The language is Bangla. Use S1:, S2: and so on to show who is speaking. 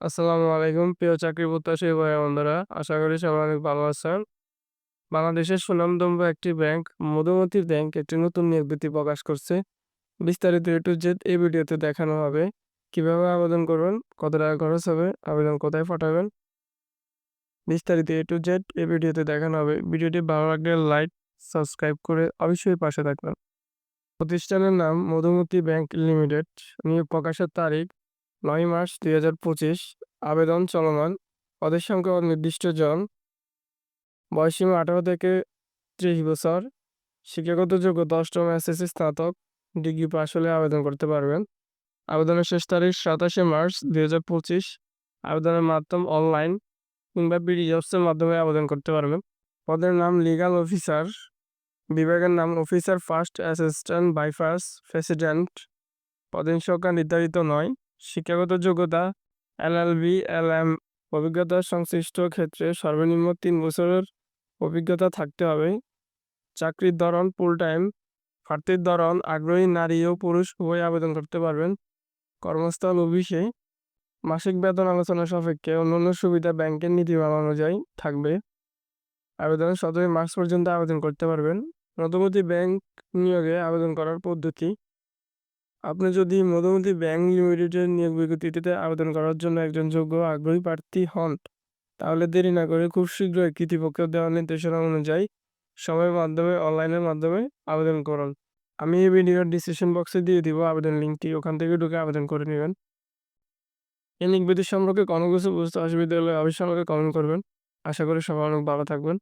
S1: আসসালামু আলাইকুম। প্রিয় চাকরি প্রত্যাশী ভাই বন্ধুরা, আশা করি সবাই অনেক ভালো আছেন। বাংলাদেশের সুনামধন্য একটি ব্যাংক, মধুমতি ব্যাংক, একটি নতুন নিয়োগ বিজ্ঞপ্তি প্রকাশ করছে। বিস্তারিত এ টু জেড এই ভিডিওতে দেখানো হবে। কীভাবে আবেদন করবেন, কত টাকা খরচ হবে, আবেদন কোথায় পাঠাবেন? বিস্তারিত এ টু জেড এই ভিডিওতে দেখানো হবে। ভিডিওটি ভালো লাগলে লাইক, সাবস্ক্রাইব করে অবশ্যই পাশে থাকবেন। প্রতিষ্ঠানের নাম মধুমতি ব্যাংক লিমিটেড। নিয়োগ প্রকাশের তারিখ নয় মার্চ দুই হাজার পঁচিশ, আবেদন চলমান। পদের সংখ্যা নির্দিষ্ট জন। বয়সীমা আঠারো থেকে ত্রিশ বছর। শিক্ষাগত যোগ্যতা অষ্টম এসএসসি স্নাতক। ডিগ্রি পাশ হলে আবেদন করতে পারবেন। আবেদনের শেষ তারিখ সাতাশে মার্চ দুই হাজার পঁচিশ। আবেদনের মাধ্যম অনলাইন কিংবা বিডি জবসের মাধ্যমে আবেদন করতে পারবেন। পদের নাম লিগাল অফিসার। বিভাগের নাম অফিসার ফার্স্ট অ্যাসিস্ট্যান্ট বাইফার্স প্রেসিডেন্ট। পদের সংখ্যা নির্ধারিত নয়। শিক্ষাগত যোগ্যতা, এলএলবি, এলএম, অভিজ্ঞতা সংশ্লিষ্ট ক্ষেত্রে সর্বনিম্ন তিন বছরের অভিজ্ঞতা থাকতে হবে। চাকরির ধরন ফুল টাইম প্রার্থীর ধরন আগ্রহী নারী ও পুরুষ উভয় আবেদন করতে পারবেন। কর্মস্থল অফিসে মাসিক বেতন আলোচনা সাপেক্ষে অন্যান্য সুবিধা ব্যাংকের নীতিমালা অনুযায়ী থাকবে। আবেদন সতেরোই মার্চ পর্যন্ত আবেদন করতে পারবেন। মধুমতি ব্যাংক নিয়োগে আবেদন করার পদ্ধতি আপনি যদি মধুমতি ব্যাংক লিমিটেডের নিয়োগ বিজ্ঞপ্তিতে আবেদন করার জন্য একজন যোগ্য আগ্রহী প্রার্থী হন, তাহলে দেরি না করে খুব শীঘ্রই কর্তৃপক্ষ দেওয়া নির্দেশনা অনুযায়ী সময়ের মাধ্যমে, অনলাইনের মাধ্যমে আবেদন করুন। আমি এই ভিডিওর ডিসক্রিপশন বক্সে দিয়ে দিব আবেদন লিঙ্কটি ওখান থেকে ঢুকে আবেদন করে নেবেন। এই লিঙ্ক বিদ্যুৎ সম্পর্কে কোনো কিছু বুঝতে অসুবিধা হলে অবশ্যই আমাকে কমেন্ট করবেন। আশা করি সবাই অনেক ভালো থাকবেন।